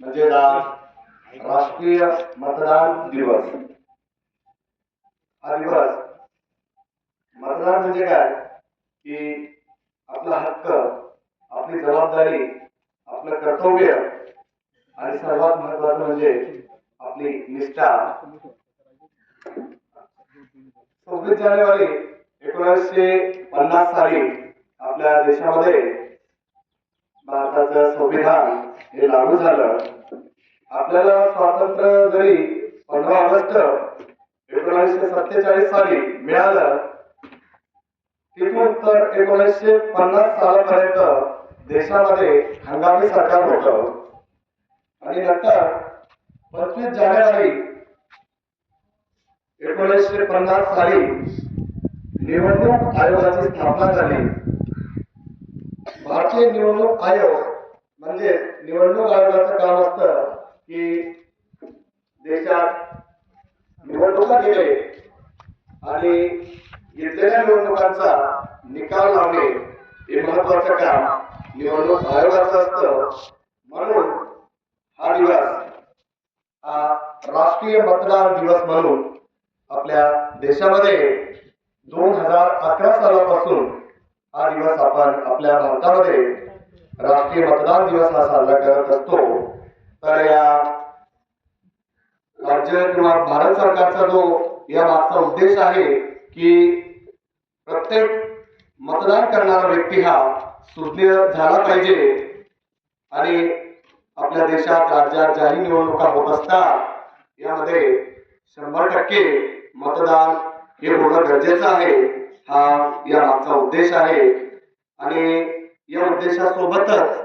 म्हणजे आज राष्ट्रीय मतदान दिवस. हा दिवस मतदान म्हणजे काय? की आपला हक्क आपली जबाबदारी आपलं कर्तव्य आणि सर्वात महत्वाचं म्हणजे आपली निष्ठा. सव्वीस जानेवारी एकोणीसशे पन्नास साली आपल्या देशामध्ये भारताचं संविधान हे लागू झालं आपल्याला स्वातंत्र्य जरी पंधरा ऑगस्ट एकोणीसशे सत्तेचाळीस साली मिळालं तिथून तर एकोणीसशे पन्नास सालापर्यंत देशामध्ये हंगामी सरकार होतं. आणि नंतर पंचवीस जानेवारी एकोणीसशे पन्नास साली निवडणूक आयोगाची स्थापना झाली. भारतीय निवडणूक आयोग म्हणजे निवडणूक आयोगाचं काम असतं की देशात निवडणुका गेले आणि घेतलेल्या निवडणुकांचा निकाल लावणे हे महत्वाचं काम निवडणूक आयोगाचं असतं. म्हणून हा दिवस हा राष्ट्रीय मतदार दिवस म्हणून आपल्या देशामध्ये दोन हजार अकरा सालापासून हा दिवस आपण आपल्या भारतामध्ये राष्ट्रीय मतदान दिवस हा साजरा करत असतो तर या राज्य किंवा भारत सरकारचा जो या मागचा उद्देश आहे की प्रत्येक मतदान करणारा व्यक्ती हा सुज्ञ झाला पाहिजे आणि आपल्या देशात राज्यात ज्याही निवडणुका होत असतात यामध्ये शंभर टक्के मतदान हे होणं गरजेचं आहे हा या मागचा उद्देश आहे. आणि या उद्देशासोबतच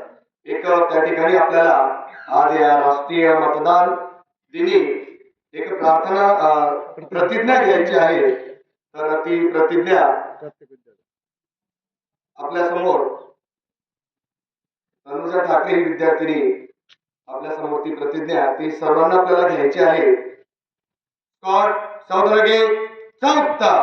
एक त्या ठिकाणी आपल्याला आज या राष्ट्रीय मतदान दिनी एक प्रार्थना प्रतिज्ञा घ्यायची आहे. तर ती प्रतिज्ञा आपल्यासमोर तनुजा ठाकरे ही विद्यार्थिनी आपल्यासमोर ती प्रतिज्ञा ती सर्वांना आपल्याला घ्यायची आहे. स्कॉट सौदरगे चौथा.